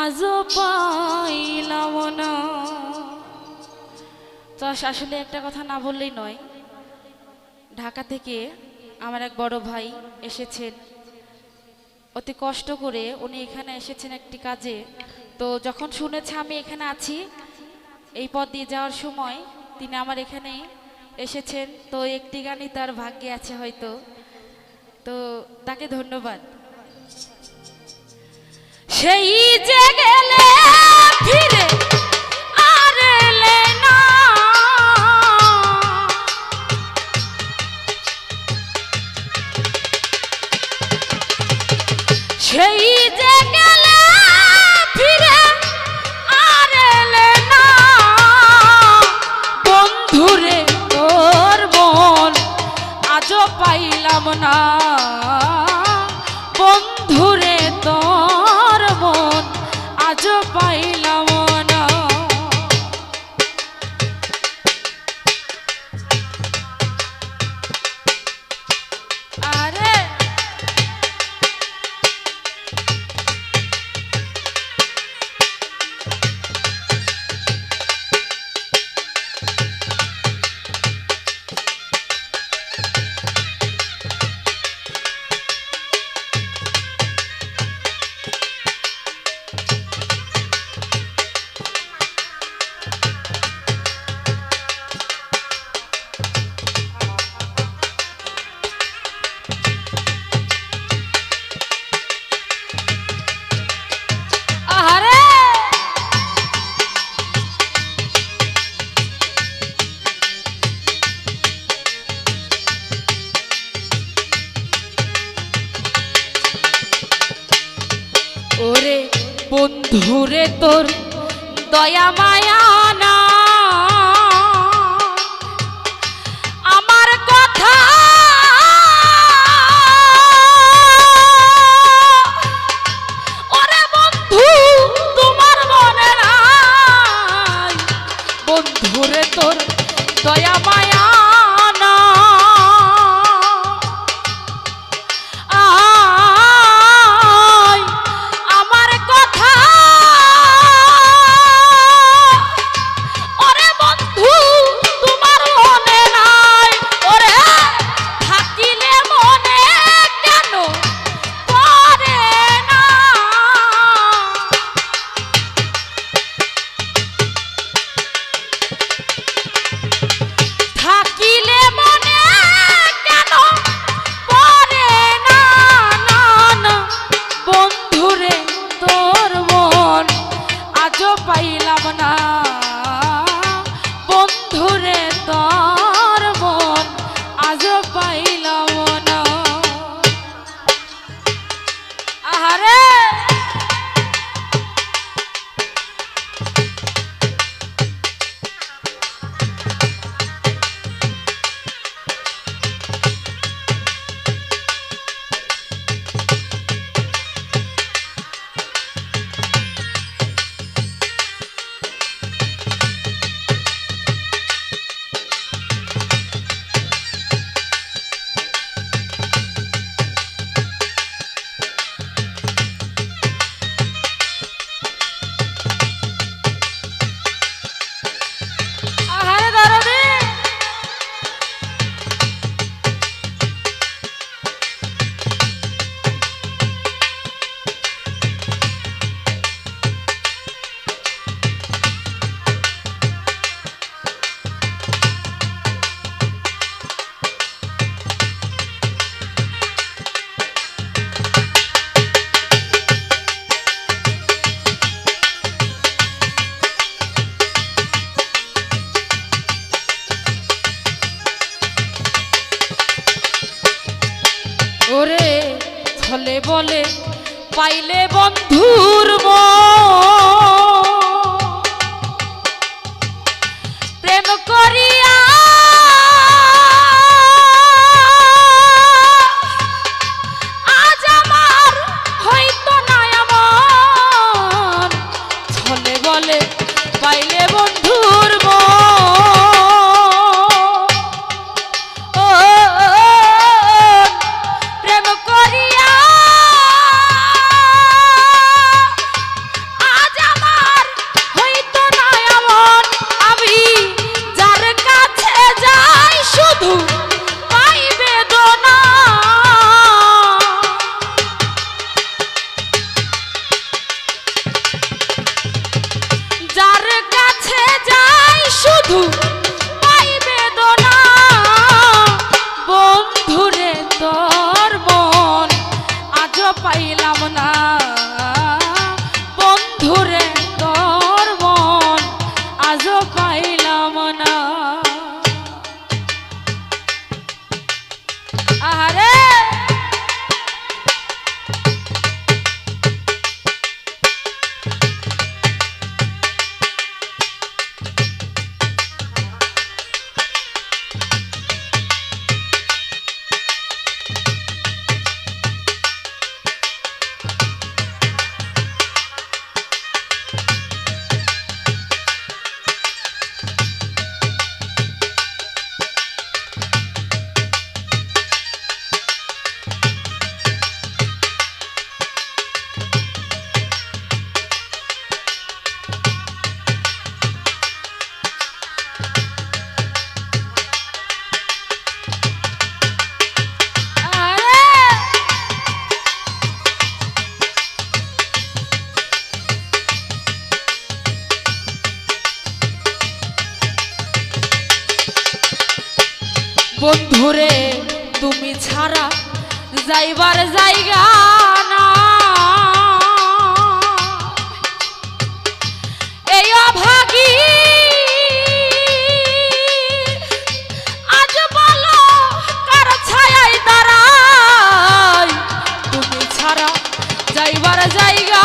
আজও পাইলাম না। তো আসলে একটা কথা না বললেই নয়। ঢাকা থেকে আমার এক বড় ভাই এসেছেন। অতি কষ্ট করে উনি এখানে এসেছেন একটি কাজে। তো যখন শুনেছে আমি এখানে আছি, এই পথ দিয়ে যাওয়ার সময় তিনি আমার এখানে এসেছেন। তো একটি গানই তার ভাগ্যে আছে হয়তো। তো তাকে ধন্যবাদ। সেই যে গেলে ফিরে আর না। সেই যে গেলে ফিরে আর বন্ধুরে তোর মন আজও পাইলাম না। ওরে বন্ধুরে তোর দয়া মায়া না। আমার কথা ওরে বন্ধু, তোমার মনে বন্ধুরে তোর দয়া মায়া না। ওরে ছলে বলে পাইলে বন্ধুর মন। বন্ধুরে তুমি ছাড়া যাইবার জায়গা না এই অভাগী আজ বলো কার ছায়ায় দাঁড়াই। তুমি ছাড়া যাইবার জায়গা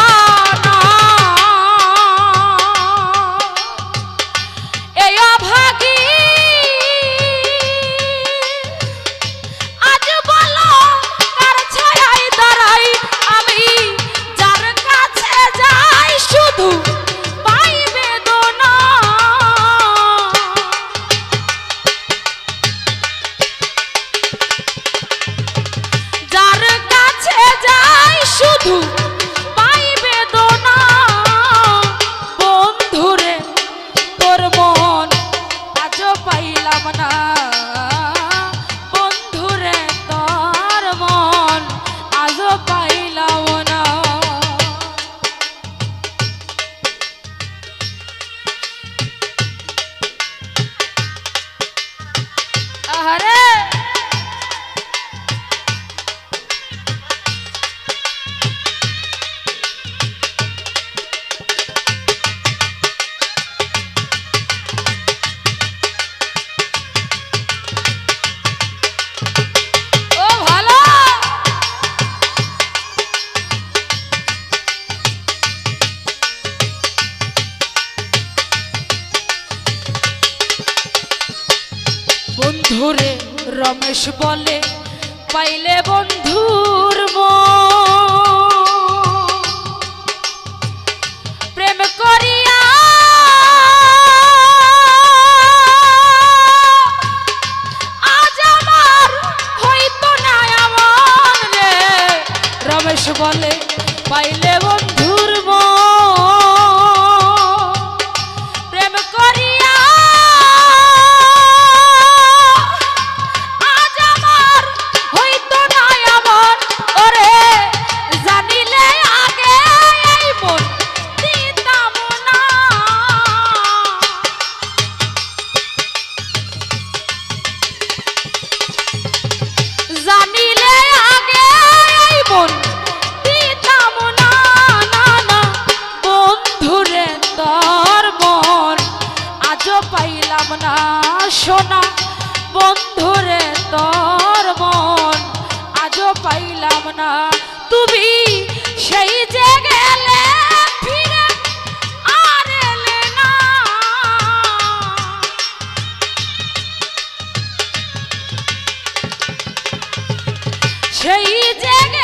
বন্ধুরে, রমেশ বলে, পাইলে বন্ধুর। প্রেম করিয়া আজ আমার হইতো না এমন রে রমেশ বলে, পাইলে বন্ধুর পাইলাম না বন্ধুরে তোর মন আজও পাইলাম না। তুমি সেই যে গেলে সেই জেগে